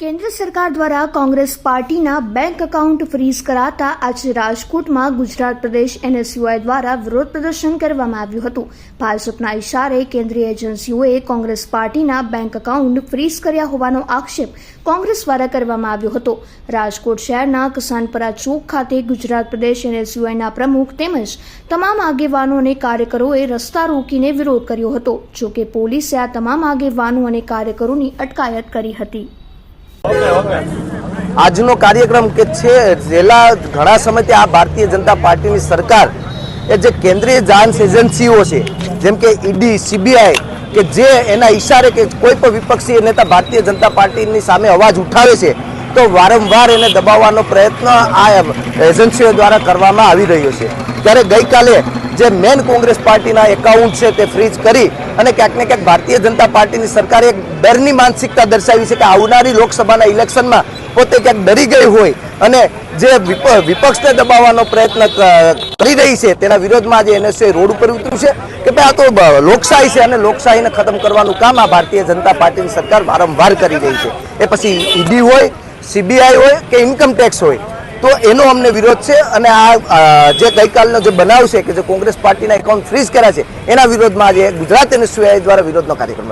કેન્દ્ર સરકાર દ્વારા કોંગ્રેસ પાર્ટીના બેંક એકાઉન્ટ ફ્રીઝ કરાતા આજે રાજકોટમાં ગુજરાત પ્રદેશ એનએસયુઆઈ દ્વારા વિરોધ પ્રદર્શન કરવામાં આવ્યું હતું. ભાજપના ઇશારે કેન્દ્રીય એજન્સીઓએ કોંગ્રેસ પાર્ટીના બેંક એકાઉન્ટ ફ્રીઝ કર્યા હોવાનો આક્ષેપ કોંગ્રેસ દ્વારા કરવામાં આવ્યો હતો. રાજકોટ શહેરના કિસાનપરા ચોક ખાતે ગુજરાત પ્રદેશ એનએસયુઆઈના પ્રમુખ તેમજ તમામ આગેવાનો અને કાર્યકરોએ રસ્તા રોકીને વિરોધ કર્યો હતો. જોકે પોલીસે આ તમામ આગેવાનો અને કાર્યકરોની અટકાયત કરી હતી. આજનો કાર્યક્રમ કે છે, છેલ્લા ઘણા સમયથી આ ભારતીય જનતા પાર્ટીની સરકાર એ જે કેન્દ્રીય જાંચ એજન્સીઓ છે, જેમ કે ઈડી, સીબીઆઈ કે જે એના ઈશારે કે કોઈ પણ વિપક્ષી નેતા ભારતીય જનતા પાર્ટીની સામે અવાજ ઉઠાવે છે, તો વારંવાર એને દબાવવાનો પ્રયત્ન આ એજન્સીઓ દ્વારા કરવામાં આવી રહ્યો છે. ત્યારે ગઈકાલે જે મેન કોંગ્રેસ પાર્ટીના એકાઉન્ટ છે તે ફ્રીજ કરી અને ક્યાંક ને ક્યાંક ભારતીય જનતા પાર્ટીની સરકારે એક ડરની માનસિકતા દર્શાવી છે કે આવનારી લોકસભાના ઇલેક્શનમાં પોતે ક્યાંક ડરી ગઈ હોય અને જે વિપક્ષને દબાવવાનો પ્રયત્ન કરી રહી છે તેના વિરોધમાં આજે એનએસએ રોડ ઉપર ઉતર્યું છે કે ભાઈ આ તો લોકશાહી છે અને લોકશાહીને ખતમ કરવાનું કામ આ ભારતીય જનતા પાર્ટીની સરકાર વારંવાર કરી રહી છે. એ પછી ઈડી હોય સીબીઆઈ હોય કે ઇન્કમ ટેક્સ હોય તો એનો અમને વિરોધ છે અને આ જે ગઈકાલનો જે બનાવ છે કે જે કોંગ્રેસ પાર્ટીના એકાઉન્ટ ફ્રીઝ કર્યા છે, એના વિરોધમાં આજે ગુજરાત એનએસયુઆઈ દ્વારા વિરોધનો કાર્યક્રમ